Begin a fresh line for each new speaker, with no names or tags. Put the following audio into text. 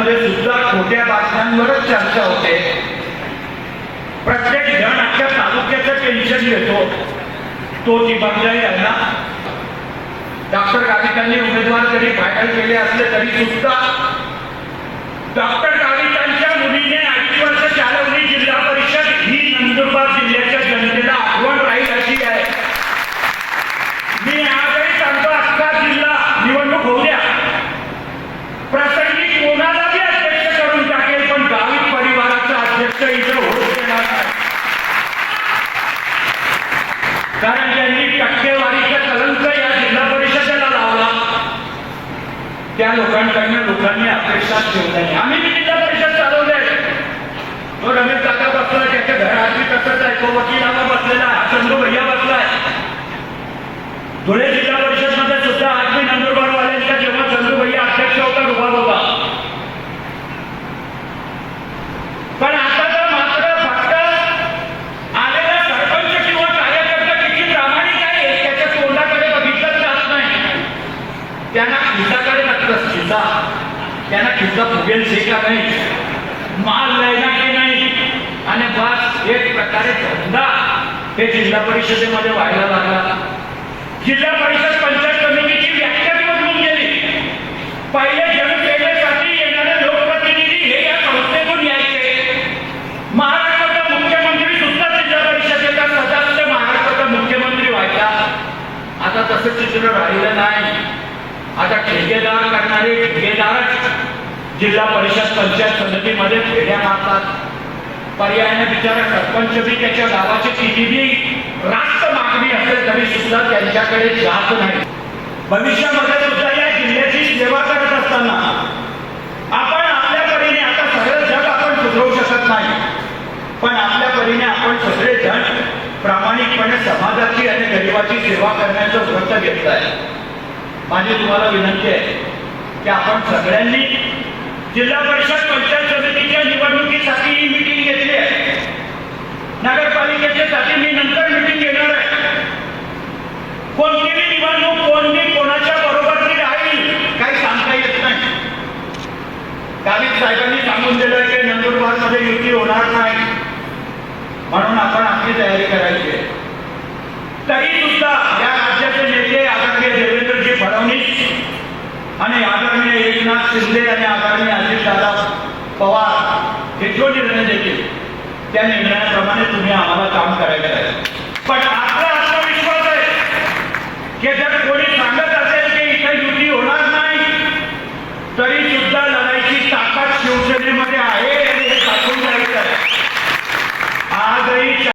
मध्ये सुद्धा खोट्या बातम्यांवरच चर्चा होते. प्रत्येक जण अख्ख्या तालुक्याचं टेन्शन घेतो. तो ती बंजाई आहे डॉक्टर गावितांनी उमेदवार जरी फायनल केले असले तरी सुद्धा डॉक्टर गावितांच्या मुलीने अडीच वर्ष चालवली जिल्हा परिषद ही नंदुरबार जिल्ह्याच्या जनतेला आठवण राहील अशी आहे मी आजही सांगतो अख्खा जिल्हा निवडणूक होऊ द्या प्रसंगी कोणाला बी अध्यक्ष करून टाकेल पण गावित परिवाराचा अध्यक्ष इथं होऊ नाही. कारण ज्यांनी टक्केवारीचा कलंक या जिल्हा परिषदेला लावला त्या लोकांकडनं लोकांनी अपेक्षा ठेवू आम्ही जिल्हा परिषद चालवले तो रमेश काका बसला त्याच्या घरात बी तसंच आहे तो बसलेला आहे हा चंदू भैया बसलाय धुळे जिल्हा परिषदमध्ये सुद्धा आज मी नंदुरबारवाल्यांचा जेव्हा चंदू भैया अध्यक्ष होता रुबाब होता पण आता तर मात्र फक्त आलेला सरपंच किंवा कार्यकर्ता किती प्रामाणिक आहे त्याच्या तोंडाकडे बघितलं जात नाही त्यांना खिसाकडे लागतं खिसा त्यांना खिसा फुगेल से का नाही माल लेना की नाही? आणि बस एक प्रकारे धंदा हे जिल्हा परिषदेमध्ये व्हायला लागला. जिल्हा परिषद पंचायत समितीची व्याख्या बदलून गेली. पहिले जनसेवेसाठी येणारे लोकप्रतिनिधी हे या संस्थेतून यायचे. महाराष्ट्राचा मुख्यमंत्री सुद्धा जिल्हा परिषदेचा सदस्य महाराष्ट्राचा मुख्यमंत्री व्हायचा. आता तसं चित्र राहिलं नाही. आता ठेकेदार करणारे ठेकेदार जिल्हा परिषद पंचायत समितीमध्ये फेड्या मारतात. पर्यायाने बिचारा सरपंच बी त्याच्या गावाची किती बी रास्त मागणी असेल तरी सुद्धा त्यांच्याकडे जात नाही. भविष्यामध्ये सुद्धा या जिल्ह्याची सेवा करत असताना आपण आपल्या परीने आता सगळं जग आपण सुधरवू शकत नाही. पण आपल्या परीने आपण सगळे जण प्रामाणिकपणे समाजाची आणि गरिबाची सेवा करण्याचं व्रत घेत आहे माझी तुम्हाला विनंती आहे की आपण सगळ्यांनी जिल्हा परिषद पंचायत समितीच्या निवडणुकीसाठी ही मिटिंग घेतली आहे. नगरपालिकेच्यासाठी मी नंतर मिटिंग घेणार आहे. कोणतीही निवडणूक कोणती कोणाच्या बरोबरची राहील काही सांगता येत नाही. गावित साहेबांनी सांगून दिलं की नंदुरबारमध्ये युती होणार नाही. म्हणून आपण आपली तयारी करायची आहे. तरी सुद्धा या राज्याचे नेते आदरणीय देवेंद्रजी फडणवीस आणि आदरणीय एकनाथ शिंदे आणि आदरणीय दादा पवार हे जो निर्णय देतील त्या निर्णयाप्रमाणे तुम्ही आम्हाला काम करायचं आहे. पण